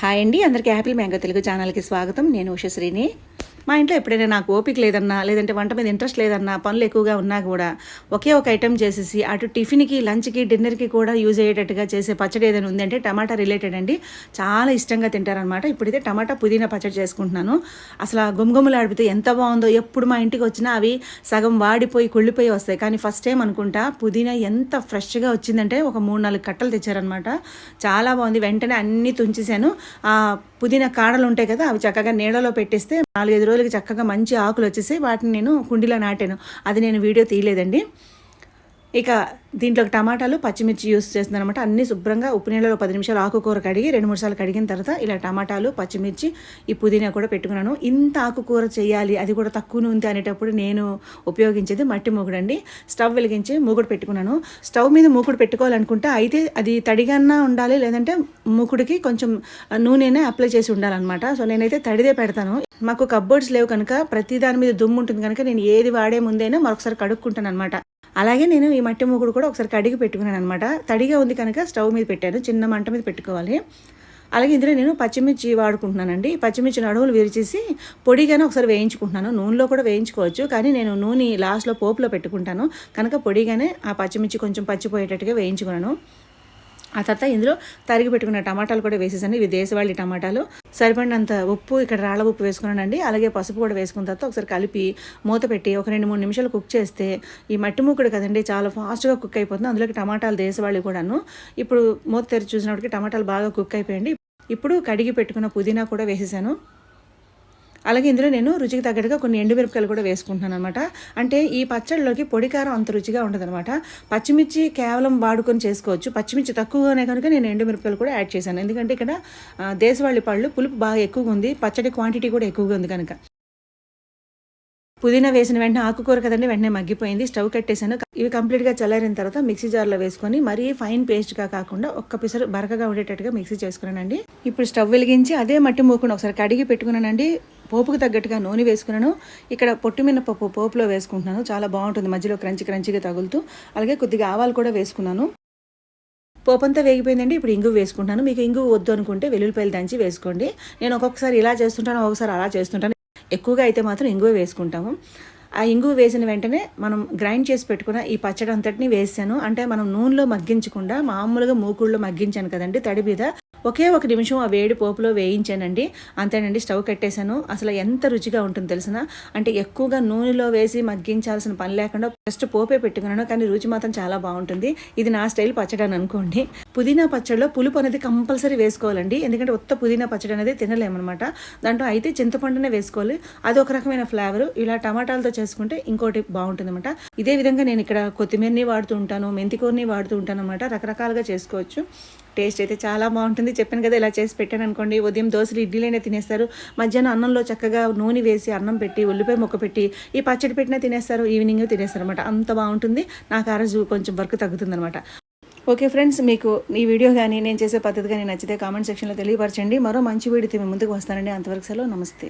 Hi అండి. అందరికీ happy mango Telugu ఛానల్కి స్వాగతం. నేను ఉషశ్రీని మా ఇంట్లో ఎప్పుడైనా నాకు ఓపిక లేదన్నా లేదంటే వంట మీద ఇంట్రెస్ట్ లేదన్నా పనులు ఎక్కువగా ఉన్నా కూడా ఒకే ఒక ఐటెం చేసేసి అటు టిఫిన్కి లంచ్కి డిన్నర్కి కూడా యూజ్ అయ్యేటట్టుగా చేసే పచ్చడి ఏదైనా ఉందంటే టమాటా రిలేటెడ్ అండి. చాలా ఇష్టంగా తింటారనమాట ఇప్పుడైతే టమాటా పుదీనా పచ్చడి చేసుకుంటున్నాను. అసలు ఆ గుమగుమలు ఆడిపితే ఎంత బాగుందో ఎప్పుడు మా ఇంటికి వచ్చినా అవి సగం వాడిపోయి కుళ్ళిపోయి వస్తాయి. కానీ ఫస్ట్ టైం అనుకుంటా పుదీనా ఎంత ఫ్రెష్గా వచ్చిందంటే ఒక మూడు నాలుగు కట్టలు తెచ్చారనమాట చాలా బాగుంది. వెంటనే అన్నీ తుంచేసాను. ఆ పుదీనా కాడలు ఉంటాయి కదా అవి చక్కగా నీడలో పెట్టేస్తే నాలుగైదు రోజులకి చక్కగా మంచి ఆకులు వచ్చేసి వాటిని నేను కుండీలో నాటాను. అది నేను వీడియో తీయలేదండి. ఇక దీంట్లో టమాటాలు పచ్చిమిర్చి యూస్ చేస్తుంది అనమాట అన్ని శుభ్రంగా ఉప్పు నీళ్ళలో పది నిమిషాలు ఆకుకూర కడిగి రెండు మూడు సార్లు కడిగిన తర్వాత ఇలా టమాటాలు పచ్చిమిర్చి ఈ పుదీనా కూడా పెట్టుకున్నాను. ఇంత ఆకుకూర చేయాలి అది కూడా తక్కువ నూనె అనేటప్పుడు నేను ఉపయోగించేది మట్టి మూగుడండి. స్టవ్ వెలిగించి మూగుడు పెట్టుకున్నాను. స్టవ్ మీద మూకుడు పెట్టుకోవాలనుకుంటే అయితే అది తడిగన్నా ఉండాలి లేదంటే మూకుడికి కొంచెం నూనెనే అప్లై చేసి ఉండాలన్నమాట. సో నేనైతే తడిదే పెడతాను. మాకు కబ్బోర్డ్స్ లేవు కనుక ప్రతి దాని మీద దుమ్ము ఉంటుంది కనుక నేను ఏది వాడే ముందైనా మరొకసారి కడుక్కుంటాను అనమాట అలాగే నేను ఈ మట్టి మూకుడు కూడా ఒకసారి కడిగి పెట్టుకున్నాను అనమాట తడిగా ఉంది కనుక స్టవ్ మీద పెట్టాను చిన్న మంట మీద పెట్టుకోవాలి. అలాగే ఇందులో నేను పచ్చిమిర్చి వాడుకుంటున్నానండి. పచ్చిమిర్చి నడువులు విరిచేసి పొడిగానే ఒకసారి వేయించుకుంటున్నాను. నూనెలో కూడా వేయించుకోవచ్చు కానీ నేను నూనె లాస్ట్లో పోపులో పెట్టుకుంటాను. కనుక పొడిగానే ఆ పచ్చిమిర్చి కొంచెం పచ్చిపోయేటట్టుగా వేయించుకున్నాను. ఆ తర్వాత ఇందులో తరిగి పెట్టుకున్న టమాటాలు కూడా వేసేసాను ఇవి దేశవాళీ టమాటాలు. సరిపడినంత ఉప్పు ఇక్కడ రాళ్ళ ఉప్పు వేసుకున్నానండి. అలాగే పసుపు కూడా వేసుకున్న తర్వాత ఒకసారి కలిపి మూత పెట్టి ఒక రెండు మూడు నిమిషాలు కుక్ చేస్తే ఈ మట్టి మూకుడు కదండి చాలా ఫాస్ట్గా కుక్ అయిపోతుంది. అందులోకి టమాటాలు దేశవాళీ కూడాను. ఇప్పుడు మూత తెరిచి చూసినప్పటికి టమాటాలు బాగా కుక్ అయిపోయండి ఇప్పుడు కడిగి పెట్టుకున్న పుదీనా కూడా వేసేసాను. అలాగే ఇందులో నేను రుచికి తగ్గట్టుగా కొన్ని ఎండుమిరపకాయలు కూడా వేసుకుంటున్నాను అనమాట అంటే ఈ పచ్చడిలోకి పొడికారం అంత రుచిగా ఉండదన్నమాట. పచ్చిమిర్చి కేవలం వాడుకొని చేసుకోవచ్చు. పచ్చిమిర్చి తక్కువగానే కనుక నేను ఎండుమిరపకాయలు కూడా యాడ్ చేశాను. ఎందుకంటే ఇక్కడ దేశవాళి దేశవాళీ పళ్ళు పులుపు బాగా ఎక్కువగా ఉంది. పచ్చడి క్వాంటిటీ కూడా ఎక్కువగా ఉంది కనుక. పుదీనా వేసిన వెంటనే ఆకుకూర కదండి వెంటనే మగ్గిపోయింది. స్టవ్ కట్టేశాను. ఇవి కంప్లీట్గా చల్లారిన తర్వాత మిక్సీ జార్లో వేసుకొని మరీ ఫైన్ పేస్ట్గా కాకుండా ఒక్క పిసరు బరకగా ఉండేటట్టుగా మిక్సీ చేసుకున్నానండి. ఇప్పుడు స్టవ్ వెలిగించి అదే మట్టి మూకుని ఒకసారి కడిగి పెట్టుకున్నానండి. పోపుకు తగ్గట్టుగా నూనె వేసుకున్నాను. ఇక్కడ పొట్టు మినపప్పు పోపులో వేసుకుంటున్నాను. చాలా బాగుంటుంది. మధ్యలో క్రంచి క్రంచిగా తగులుతూ అలాగే కొద్దిగా ఆవాలు కూడా వేసుకున్నాను. పోపంతా వేగిపోయిందండి. ఇప్పుడు ఇంగు వేసుకుంటాను మీకు ఇంగువ వద్దు అనుకుంటే వెల్లుల్లిపాయలు దంచి వేసుకోండి. నేను ఒక్కొక్కసారి ఇలా చేస్తుంటాను ఒక్కొక్కసారి అలా చేస్తుంటాను. ఎక్కువగా అయితే మాత్రం ఇంగువ వేసుకుంటాము. ఆ ఇంగువ వేసిన వెంటనే మనం గ్రైండ్ చేసి పెట్టుకున్న ఈ పచ్చడి అంతటిని వేసాను. అంటే మనం నూనెలో మగ్గించకుండా మామూలుగా మూకుళ్ళలో మగ్గించాను కదండి తడి మీద. ఒకే ఒక నిమిషం ఆ వేడి పోపులో వేయించానండి. అంతేనండి స్టవ్ కట్టేశాను. అసలు ఎంత రుచిగా ఉంటుంది తెలిసిన అంటే ఎక్కువగా నూనెలో వేసి మగ్గించాల్సిన పని లేకుండా జస్ట్ పోపే పెట్టుకున్నాను కానీ రుచి మాత్రం చాలా బాగుంటుంది. ఇది నా స్టైల్ పచ్చడి అని అనుకోండి. పుదీనా పచ్చడిలో పులుపు అనేది కంపల్సరీ వేసుకోవాలండి. ఎందుకంటే ఉత్త పుదీనా పచ్చడి అనేది తినలేమన్నమాట. దాంట్లో అయితే చింతపండునే వేసుకోవాలి. అది ఒక రకమైన ఫ్లేవర్. ఇలా టమాటాలతో చేసుకుంటే ఇంకోటి బాగుంటుంది అనమాట ఇదే విధంగా నేను ఇక్కడ కొత్తిమీరని వాడుతూ ఉంటాను మెంతికూరని వాడుతూ ఉంటాను అనమాట రకరకాలుగా చేసుకోవచ్చు. టేస్ట్ అయితే చాలా బాగుంటుంది. చెప్పాను కదా ఇలా చేసి పెట్టాను అనుకోండి ఉదయం దోశలు ఇడ్లీలైనా తినేస్తారు. మధ్యాహ్నం అన్నంలో చక్కగా నూనె వేసి అన్నం పెట్టి ఉల్లిపాయ ముక్క పెట్టి ఈ పచ్చడి పెట్టినా తినేస్తారు ఈవినింగ్ తినేస్తారు అనమాట అంత బాగుంటుంది. నాకు ఆ రోజు కొంచెం వర్క్ తగ్గుతుంది అనమాట ఓకే ఫ్రెండ్స్ మీకు ఈ వీడియో కానీ నేను చేసే పద్ధతి కానీ నచ్చితే కామెంట్ సెక్షన్లో తెలియపరచండి. మరో మంచి వీడియోతో మేము ముందుకు వస్తానండి. అంతవరకు సెలవు. నమస్తే.